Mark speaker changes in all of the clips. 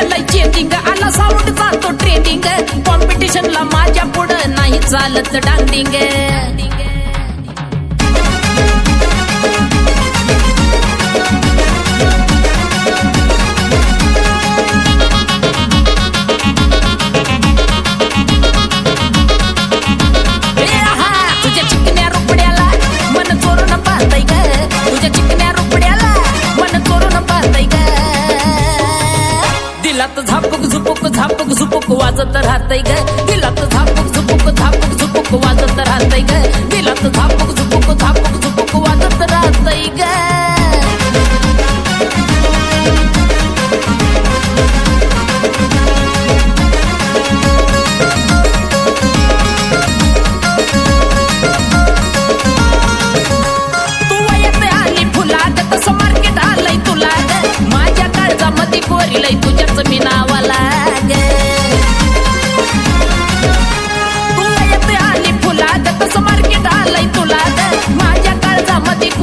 Speaker 1: केलंय चेंजिंग आला साऊंड जातो ट्रेंडिंग कॉम्पिटिशनला माझ्या पुढं नाही चालत डांडिंग वाजत राहतय ग. दिलात झापूक झुपूक झापूक झुपूक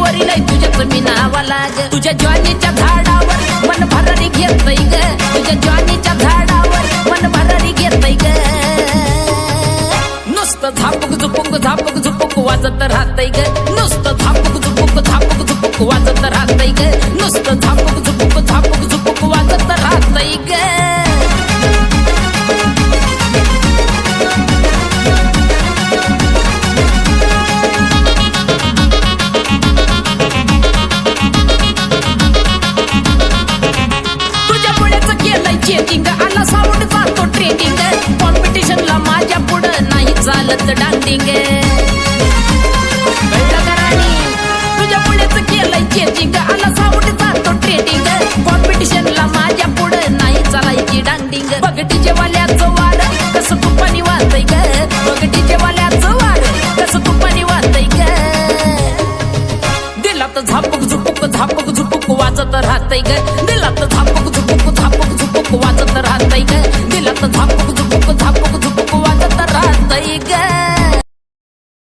Speaker 1: काळजामध्ये कोरिलंय तुझ्याच मी नावाला ग. तुझ्या ज्वानीच्या झाडावर मन भरारी घेतय ग. तुझ्या ज्वानीच्या झाडावर मन भरारी घेतय ग. नुसतं झापूक झुपूक झापूक झुपूक वाजत राहतय ग. नुसतं झापूक झुपूक झापूक झुपूक वाजत राहतय ग. नुसतं केलंय चेंजिंग आला साऊंड जातो ट्रेंडिंग कॉम्पिटिशनला माझ्या पुढं नाही चालत डांडिंग. कळलं राणी? तुझ्या पुढ्याच केलंय चेंजिंग आला साऊंड जातो ट्रेडिंग कॉम्पिटिशनला माझ्या पुढं नाही चालायची डांडिंग. बगटीच्या वाल्याचं वार कसं तुपानी वाहतय ग. बगटीच्या वाल्याचं वार कसं तुपानी वाहतय ग. दिलात झापूक झुपूक झापूक झुपूक वाजत राहतय ग. दिला तर झापूक वाचत राहत दिलात झाप